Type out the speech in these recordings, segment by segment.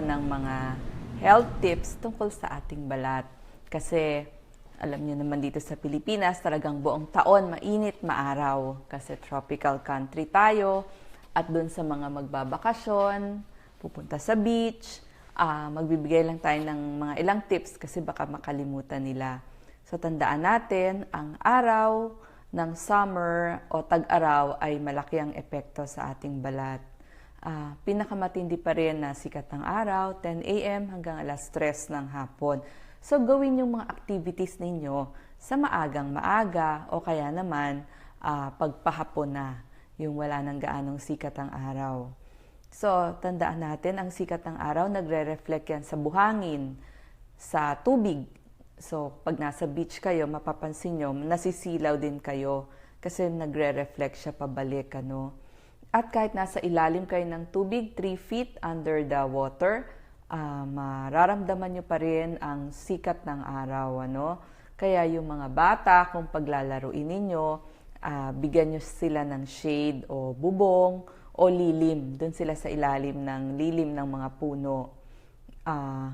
ng mga health tips tungkol sa ating balat. Kasi alam niyo naman dito sa Pilipinas, talagang buong taon mainit, maaraw. Kasi tropical country tayo. At doon sa mga magbabakasyon, pupunta sa beach, ah, magbibigay lang tayo ng mga ilang tips kasi baka makalimutan nila. So tandaan natin, ang araw ng summer o tag-araw ay malaki ang epekto sa ating balat. Ah, pinakamatindi pa rin na sikat ng araw, 10 a.m. hanggang alas 3 ng hapon. So gawin yung mga activities ninyo sa maagang maaga o kaya naman ah, pagpahapon na, yung wala nang gaanong sikat ang araw. So, tandaan natin, ang sikat ng araw, nagre-reflect yan sa buhangin, sa tubig. So, pag nasa beach kayo, mapapansin nyo, nasisilaw din kayo kasi nagre-reflect siya pabalik. Ano? At kahit nasa ilalim kayo ng tubig, 3 feet under the water, ah, mararamdaman nyo pa rin ang sikat ng araw. Ano? Kaya yung mga bata, kung paglalaruin ninyo, ah, bigyan nyo sila ng shade o bubong o lilim. Doon sila sa ilalim ng lilim ng mga puno. Ah,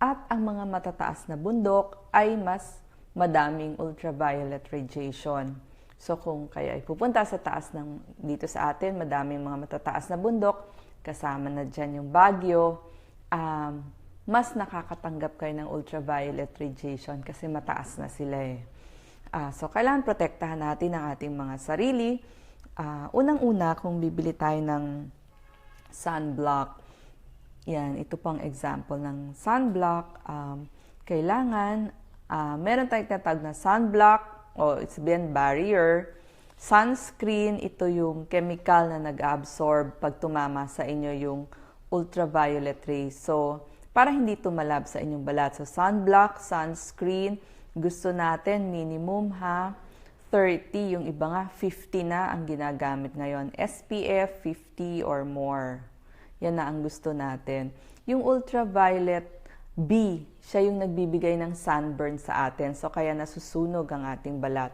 at ang mga matataas na bundok ay mas madaming ultraviolet radiation. So kung kaya ay pupunta sa taas ng dito sa atin, madaming mga matataas na bundok, kasama na dyan yung Baguio, um, mas nakakatanggap kayo ng ultraviolet radiation kasi mataas na sila eh. Ah, so, kailangan protektahan natin ang ating mga sarili. Ah, Unang-una, kung bibili tayo ng sunblock, yan, ito pang example ng sunblock. Um, kailangan, ah, meron tayong tatag na sunblock o it's been barrier. Sunscreen, ito yung chemical na nag-absorb pag tumama sa inyo yung ultraviolet rays. So, para hindi tumalab sa inyong balat. So, sunblock, sunscreen, gusto natin minimum ha, 30. Yung iba nga, 50 na ang ginagamit ngayon. SPF 50 or more. Yan na ang gusto natin. Yung ultraviolet B, siya yung nagbibigay ng sunburn sa atin. So, kaya nasusunog ang ating balat.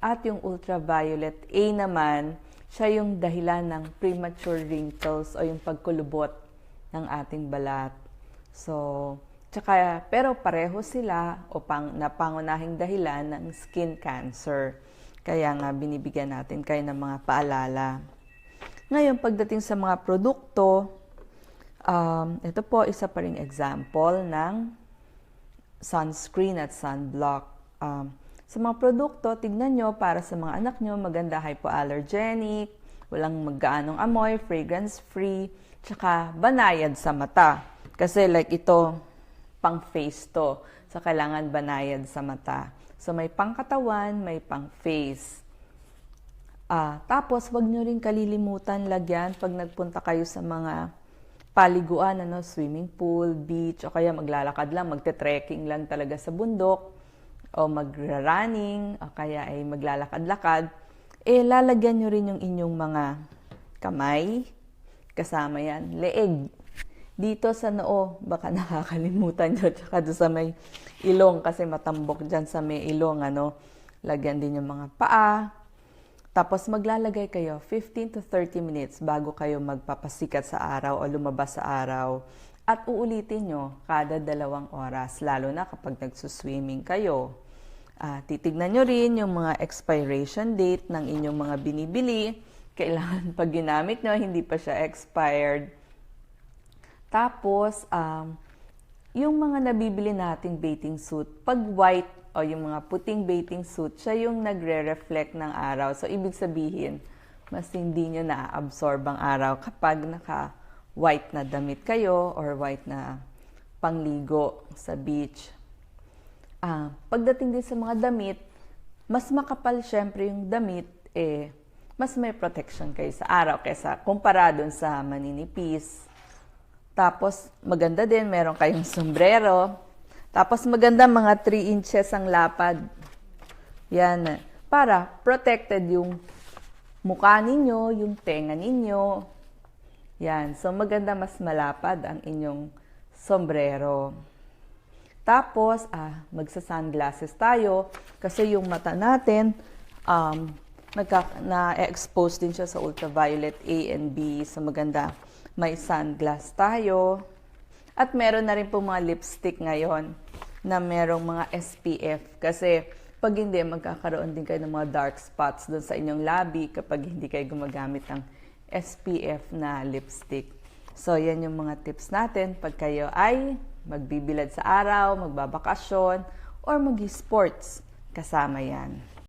At yung ultraviolet A naman, siya yung dahilan ng premature wrinkles o yung pagkulubot ng ating balat. So, tsaka, pero pareho sila o pang, na pangunahing dahilan ng skin cancer. Kaya nga binibigyan natin kayo ng mga paalala. Ngayon, pagdating sa mga produkto, um, ito po isa pa ring example ng sunscreen at sunblock. Um, sa mga produkto, tignan nyo para sa mga anak nyo, maganda hypoallergenic, walang maggaanong amoy, fragrance-free, tsaka banayad sa mata. Kasi like ito, pang face to. So, kailangan banayad sa mata. So, may pangkatawan, may pang face. Ah, tapos, wag nyo rin kalilimutan lagyan pag nagpunta kayo sa mga paliguan, ano, swimming pool, beach, o kaya maglalakad lang, magte-trekking lang talaga sa bundok, o magra-running, o kaya ay maglalakad-lakad, eh, lalagyan nyo rin yung inyong mga kamay, kasama yan, leeg. Dito sa noo, baka nakakalimutan nyo, tsaka doon sa may ilong, kasi matambok dyan sa may ilong, ano, lagyan din yung mga paa, tapos maglalagay kayo 15 to 30 minutes bago kayo magpapasikat sa araw o lumabas sa araw. At uulitin nyo kada dalawang oras, lalo na kapag nagsuswimming kayo. Ah, titignan nyo rin yung mga expiration date ng inyong mga binibili. Kailangan pag ginamit nyo, hindi pa siya expired. Tapos, um, yung mga nabibili nating bathing suit, pag white o yung mga puting bathing suit, siya yung nagre-reflect ng araw. So, ibig sabihin, mas hindi nyo na-absorb ang araw kapag naka-white na damit kayo or white na pangligo sa beach. Ah, pagdating din sa mga damit, mas makapal syempre yung damit, eh, mas may protection kayo sa araw kaysa kumpara dun sa maninipis. Tapos, maganda din, meron kayong sombrero. Tapos, maganda mga 3 inches ang lapad. Yan. Para protected yung mukha ninyo, yung tenga ninyo. Yan. So, maganda mas malapad ang inyong sombrero. Tapos, ah, magsa-sunglasses tayo kasi yung mata natin, um, na-expose din siya sa ultraviolet A and B. So, maganda may sunglass tayo. At meron na rin po mga lipstick ngayon na merong mga SPF. Kasi pag hindi, magkakaroon din kayo ng mga dark spots doon sa inyong labi kapag hindi kayo gumagamit ng SPF na lipstick. So, yan yung mga tips natin pag kayo ay magbibilad sa araw, magbabakasyon, or mag-sports. Kasama yan.